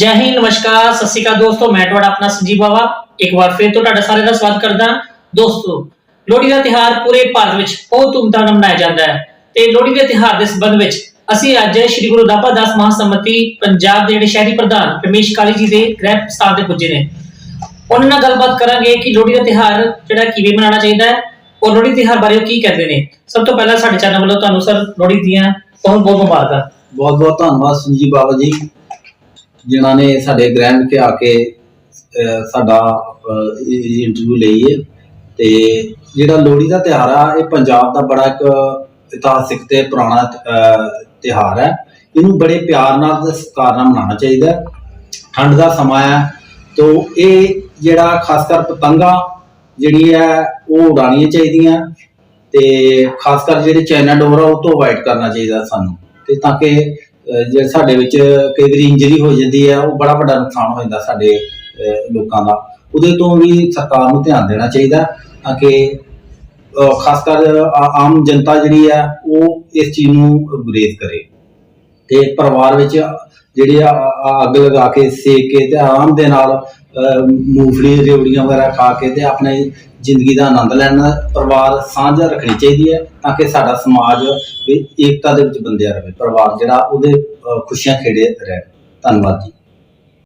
ਜੈ ਹਿੰਦ, ਨਮਸਕਾਰ, ਸਤਿ ਸ਼੍ਰੀ ਅਕਾਲ ਦੋਸਤੋ, ਮੈਂ ਤੁਹਾਡਾ ਆਪਣਾ ਸੰਜੀਵ ਬਾਵਾ। ਇੱਕ ਵਾਰ ਫਿਰ ਤੋਂ ਤੁਹਾਡਾ ਸਾਰਿਆਂ ਦਾ ਸਵਾਗਤ ਕਰਦਾ ਦੋਸਤੋ, ਲੋਹੜੀ ਦਾ ਤਿਉਹਾਰ ਪੂਰੇ ਭਾਰਤ ਵਿੱਚ ਬਹੁਤ ਧੂਮਧਾਮ ਨਾਲ ਮਨਾਇਆ ਜਾਂਦਾ ਹੈ ਤੇ ਲੋਹੜੀ ਦੇ ਤਿਉਹਾਰ ਦੇ ਸੰਬੰਧ ਵਿੱਚ ਅਸੀਂ ਅੱਜ ਸ੍ਰੀ ਗੁਰੂ ਰਾਮਦਾਸ ਮਹਾਸਮਿਤੀ ਪੰਜਾਬ ਦੇ ਜਿਹੜੇ ਸ਼ਹਿਰੀ ਪ੍ਰਧਾਨ ਰਮੇਸ਼ ਕਾਲੀ ਜੀ ਦੇ ਗ੍ਰਹਿ ਸਥਾਨ ਤੇ ਪੁੱਜੇ ਨੇ। ਉਹਨਾਂ ਨਾਲ ਗੱਲਬਾਤ ਕਰਾਂਗੇ ਕਿ ਲੋਹੜੀ ਦਾ ਤਿਉਹਾਰ ਜਿਹੜਾ ਕਿਵੇਂ ਮਨਾਉਣਾ ਚਾਹੀਦਾ ਹੈ ਔਰ ਲੋਹੜੀ ਤਿਉਹਾਰ ਬਾਰੇ ਉਹ ਕੀ ਕਹਿੰਦੇ ਨੇ। ਸਭ ਤੋਂ ਪਹਿਲਾਂ ਸਾਡੇ ਚੈਨਲ ਵੱਲੋਂ ਤੁਹਾਨੂੰ ਸਰ ਲੋਹੜੀ ਦੀਆਂ ਬਹੁਤ ਬਹੁਤ ਮੁਬਾਰਕਾਂ। ਬਹੁਤ ਬਹੁਤ ਧੰਨਵਾਦ ਸੰਜੀਵ ਬਾਬਾ ਜੀ। ਜਿਨ੍ਹਾਂ ਨੇ ਸਾਡੇ ਗ੍ਰਹਿ ਵਿਖੇ ਆ ਕੇ ਸਾਡਾ ਇੰਟਰਵਿਊ ਲਈ ਹੈ। ਤੇ ਜਿਹੜਾ ਲੋਹੜੀ ਦਾ ਤਿਉਹਾਰ ਆ ਇਹ ਪੰਜਾਬ ਦਾ ਬੜਾ ਇੱਕ ਇਤਿਹਾਸਿਕ ਤੇ ਪੁਰਾਣਾ ਅਹ, ਤਿਉਹਾਰ ਹੈ। ਇਹਨੂੰ ਬੜੇ ਪਿਆਰ ਨਾਲ ਤੇ ਸਤਿਕਾਰ ਨਾਲ ਮਨਾਉਣਾ ਚਾਹੀਦਾ ਠੰਡ ਦਾ ਸਮਾਂ ਹੈ ਤੋਂ ਇਹ ਜਿਹੜਾ ਖਾਸ ਕਰ ਪਤੰਗਾ ਜਿਹੜੀ ਹੈ ਉਹ ਉਡਾਣੀਆਂ ਚਾਹੀਦੀਆਂ। ਤੇ ਖਾਸ ਕਰ ਜਿਹੜੇ ਚਾਈਨਾ ਡੋਰ ਆ ਉਹ ਤੋਂ ਅਵਾਇਡ ਕਰਨਾ ਚਾਹੀਦਾ ਸਾਨੂੰ। ਤੇ ਤਾਂ ਕਿ ਜੇ ਸਾਡੇ ਵਿੱਚ ਕਈ ਵਾਰੀ ਇੰਜਰੀ ਹੋ ਜਾਂਦੀ ਹੈ ਉਹ ਬੜਾ ਵੱਡਾ ਨੁਕਸਾਨ ਹੋ ਜਾਂਦਾ ਸਾਡੇ ਲੋਕਾਂ ਦਾ। ਉਹਦੇ ਤੋਂ ਵੀ ਸਰਕਾਰ ਨੂੰ ਧਿਆਨ ਦੇਣਾ ਚਾਹੀਦਾ ਤਾਂ ਕਿ ਖਾਸ ਕਰ ਆਮ ਜਨਤਾ ਜਿਹੜੀ ਹੈ ਉਹ ਇਸ ਚੀਜ਼ ਨੂੰ ਗੁਰੇਜ਼ ਕਰੇ। ਤੇ ਪਰਿਵਾਰ ਵਿੱਚ ਜਿਹੜੀ ਆ ਅੱਗ ਲਗਾ ਕੇ ਸੇਕ ਕੇ ਤੇ ਆਰਾਮ ਦੇ ਨਾਲ ਅਹ, ਮੂੰਗਫਲੀ ਰੇਵੜੀਆਂ ਵਗੈਰਾ ਖਾ ਕੇ ਤੇ ਆਪਣੇ ਜ਼ਿੰਦਗੀ ਦਾ ਆਨੰਦ ਲੈਣਾ ਪਰਿਵਾਰ ਸਾਂਝ ਰੱਖਣੀ ਚਾਹੀਦੀ ਹੈ ਤਾਂ ਕਿ ਸਾਡਾ ਸਮਾਜ ਵੀ ਏਕਤਾ ਦੇ ਵਿੱਚ ਬੰਦਿਆ ਰਹੇ, ਪਰਿਵਾਰ ਜਿਹੜਾ ਉਹਦੇ ਖੁਸ਼ੀਆਂ ਖੇੜੇ ਰਹੇ। ਧੰਨਵਾਦ ਜੀ।